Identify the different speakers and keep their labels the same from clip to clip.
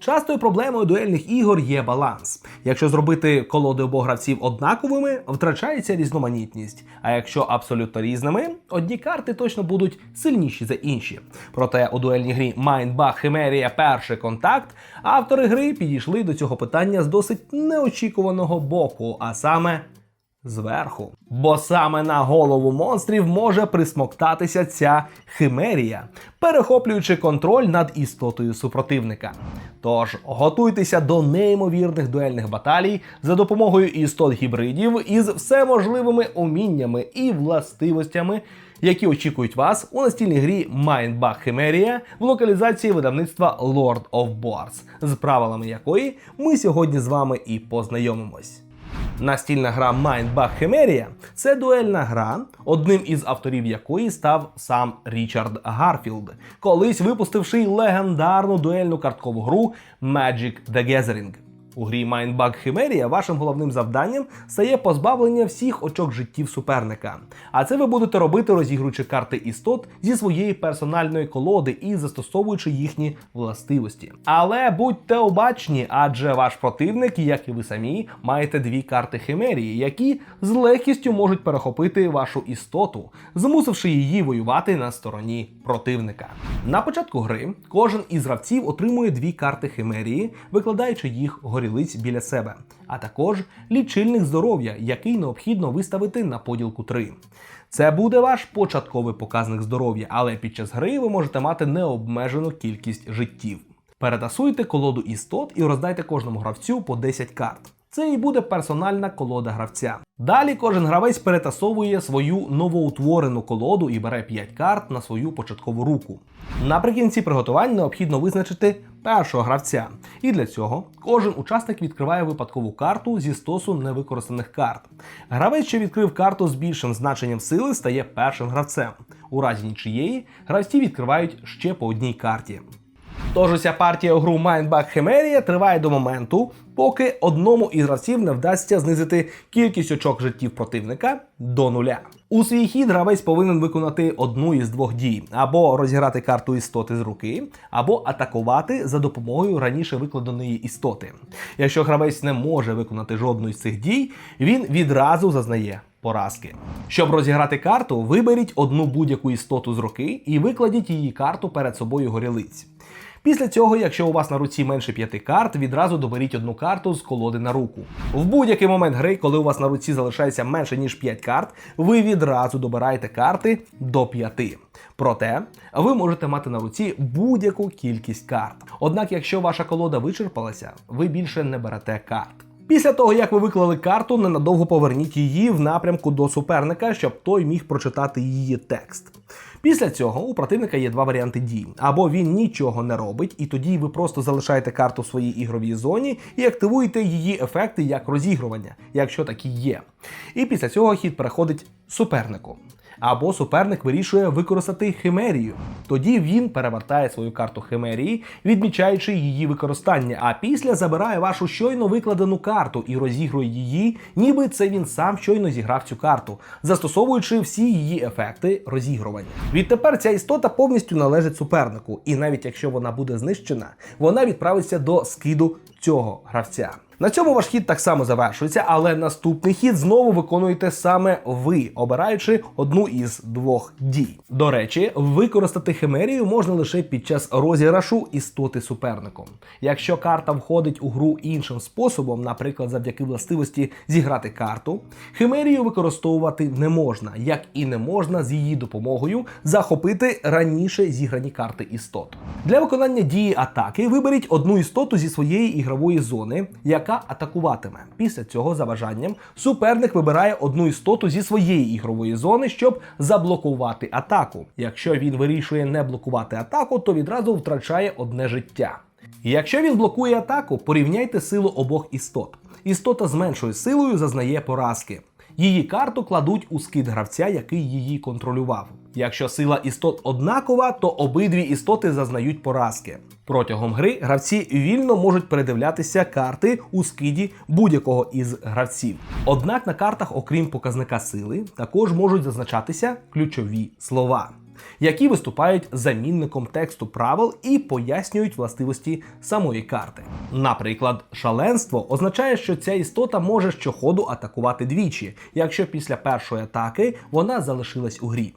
Speaker 1: Частою проблемою дуельних ігор є баланс. Якщо зробити колоди обох гравців однаковими, втрачається різноманітність. А якщо абсолютно різними, одні карти точно будуть сильніші за інші. Проте у дуельній грі Mindbug Chimeria перший контакт автори гри підійшли до цього питання з досить неочікуваного боку, а саме зверху. Бо саме на голову монстрів може присмоктатися ця химерія, перехоплюючи контроль над істотою супротивника. Тож готуйтеся до неймовірних дуельних баталій за допомогою істот гібридів із всеможливими уміннями і властивостями. Які очікують вас у настільній грі Mindbug Chimeria в локалізації видавництва Lord of Boards, з правилами якої ми сьогодні з вами і познайомимось. Настільна гра Mindbug Хемерія – це дуельна гра, одним із авторів якої став сам Річард Гарфілд, колись випустивши легендарну дуельну карткову гру Magic the Gathering. У грі Mindbug Chimeria вашим головним завданням стає позбавлення всіх очок життів суперника. А це ви будете робити, розігруючи карти істот зі своєї персональної колоди і застосовуючи їхні властивості. Але будьте обачні, адже ваш противник, як і ви самі, маєте дві карти Химерії, які з легкістю можуть перехопити вашу істоту, змусивши її воювати на стороні противника. На початку гри кожен із гравців отримує дві карти Химерії, викладаючи їх горілиць біля себе, а також лічильник здоров'я, який необхідно виставити на поділку 3. Це буде ваш початковий показник здоров'я, але під час гри ви можете мати необмежену кількість життів. Перетасуйте колоду істот і роздайте кожному гравцю по 10 карт. Це і буде персональна колода гравця. Далі кожен гравець перетасовує свою новоутворену колоду і бере 5 карт на свою початкову руку. Наприкінці приготувань необхідно визначити першого гравця. І для цього кожен учасник відкриває випадкову карту зі стосу невикористаних карт. Гравець, що відкрив карту з більшим значенням сили, стає першим гравцем. У разі нічиєї гравці відкривають ще по одній карті. Тож партія у гру Mindbug Chimeria триває до моменту, поки одному із гравців не вдасться знизити кількість очок життів противника до нуля. У свій хід гравець повинен виконати одну із двох дій: або розіграти карту істоти з руки, або атакувати за допомогою раніше викладеної істоти. Якщо гравець не може виконати жодну з цих дій, він відразу зазнає поразки. Щоб розіграти карту, виберіть одну будь-яку істоту з руки і викладіть її карту перед собою горілиць. Після цього, якщо у вас на руці менше п'яти карт, відразу доберіть одну карту з колоди на руку. В будь-який момент гри, коли у вас на руці залишається менше ніж 5 карт, ви відразу добираєте карти до 5. Проте ви можете мати на руці будь-яку кількість карт. Однак, якщо ваша колода вичерпалася, ви більше не берете карт. Після того, як ви виклали карту, ненадовго поверніть її в напрямку до суперника, щоб той міг прочитати її текст. Після цього у противника є два варіанти дій: або він нічого не робить, і тоді ви просто залишаєте карту в своїй ігровій зоні і активуєте її ефекти як розігрування, якщо такі є. І після цього хід переходить супернику. Або суперник вирішує використати химерію. Тоді він перевертає свою карту химерії, відмічаючи її використання, а після забирає вашу щойно викладену карту і розігрує її, ніби це він сам щойно зіграв цю карту, застосовуючи всі її ефекти розігрування. Відтепер ця істота повністю належить супернику, і навіть якщо вона буде знищена, вона відправиться до скиду цього гравця. На цьому ваш хід так само завершується, але наступний хід знову виконуєте саме ви, обираючи одну із двох дій. До речі, використати химерію можна лише під час розіграшу істоти суперником. Якщо карта входить у гру іншим способом, наприклад, завдяки властивості зіграти карту, химерію використовувати не можна, як і не можна з її допомогою захопити раніше зіграні карти істот. Для виконання дії атаки виберіть одну істоту зі своєї ігрової зони, яка атакуватиме. Після цього за бажанням суперник вибирає одну істоту зі своєї ігрової зони, щоб заблокувати атаку. Якщо він вирішує не блокувати атаку, то відразу втрачає одне життя. Якщо він блокує атаку, порівняйте силу обох істот. Істота з меншою силою зазнає поразки. Її карту кладуть у скид гравця, який її контролював. Якщо сила істот однакова, то обидві істоти зазнають поразки. Протягом гри гравці вільно можуть передивлятися карти у скиді будь-якого із гравців. Однак на картах, окрім показника сили, також можуть зазначатися ключові слова. які виступають замінником тексту правил і пояснюють властивості самої карти. Наприклад, шаленство означає, що ця істота може щоходу атакувати двічі, якщо після першої атаки вона залишилась у грі.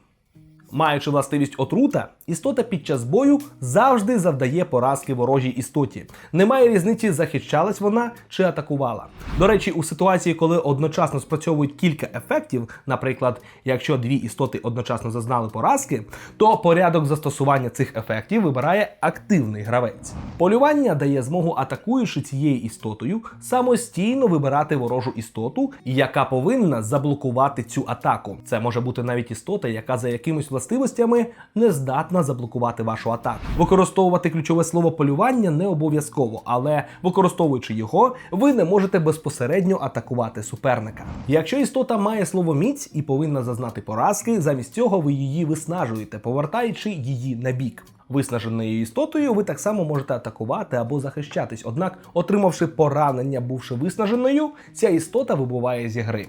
Speaker 1: Маючи властивість отрута, істота під час бою завжди завдає поразки ворожій істоті. Немає різниці, захищалась вона чи атакувала. До речі, у ситуації, коли одночасно спрацьовують кілька ефектів, наприклад, якщо дві істоти одночасно зазнали поразки, то порядок застосування цих ефектів вибирає активний гравець. Полювання дає змогу атакуючи цією істотою самостійно вибирати ворожу істоту, яка повинна заблокувати цю атаку. Це може бути навіть істота, яка за якимись властивостями не здатна заблокувати вашу атаку. Використовувати ключове слово полювання не обов'язково, але використовуючи його, ви не можете безпосередньо атакувати суперника. Якщо істота має слово міць і повинна зазнати поразки, замість цього ви її виснажуєте, повертаючи її на бік. Виснаженою істотою ви так само можете атакувати або захищатись. Однак, отримавши поранення, бувши виснаженою, ця істота вибуває зі гри.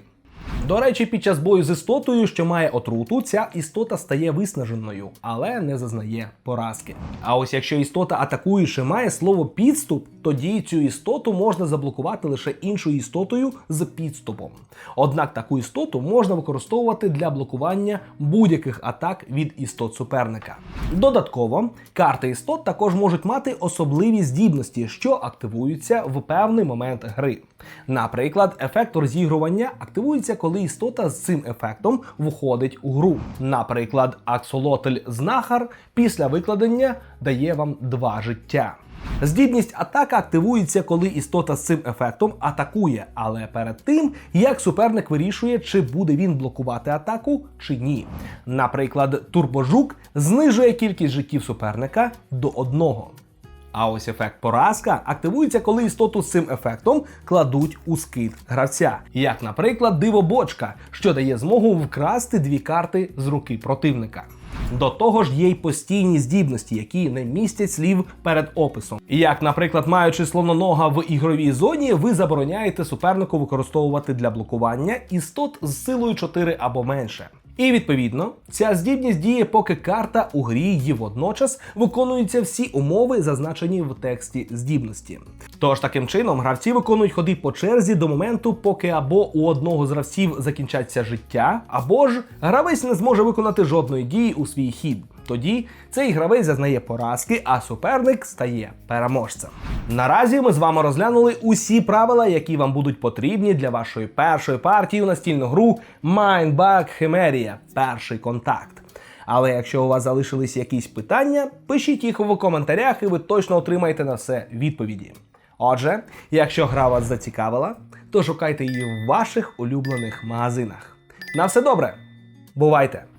Speaker 1: До речі, під час бою з істотою, що має отруту, ця істота стає виснаженою, але не зазнає поразки. А ось якщо істота атакуючи має слово підступ, тоді цю істоту можна заблокувати лише іншою істотою з підступом. Однак таку істоту можна використовувати для блокування будь-яких атак від істот суперника. Додатково, карти істот також можуть мати особливі здібності, що активуються в певний момент гри. Наприклад, ефект розігрування активується, коли істота з цим ефектом входить у гру. Наприклад, аксолотль знахар після викладення дає вам два життя. Здібність атака активується, коли істота з цим ефектом атакує, але перед тим як суперник вирішує, чи буде він блокувати атаку чи ні. Наприклад, турбожук знижує кількість життів суперника до одного. А ось ефект поразка активується, коли істоту з цим ефектом кладуть у скид гравця, як, наприклад, дивобочка, що дає змогу вкрасти дві карти з руки противника. До того ж, є й постійні здібності, які не містять слів перед описом. Як, наприклад, маючи слононога в ігровій зоні, ви забороняєте супернику використовувати для блокування істот з силою 4 або менше. І відповідно, ця здібність діє, поки карта у грі її водночас виконуються всі умови, зазначені в тексті здібності. Тож таким чином гравці виконують ходи по черзі до моменту, поки або у одного з гравців закінчаться життя, або ж гравець не зможе виконати жодної дії у свій хід. Тоді цей гравець зазнає поразки, а суперник стає переможцем. Наразі ми з вами розглянули усі правила, які вам будуть потрібні для вашої першої партії у настільну гру Mindbug Chimeria – перший контакт. Але якщо у вас залишились якісь питання, пишіть їх в коментарях, і ви точно отримаєте на все відповіді. Отже, якщо гра вас зацікавила, то шукайте її в ваших улюблених магазинах. На все добре! Бувайте!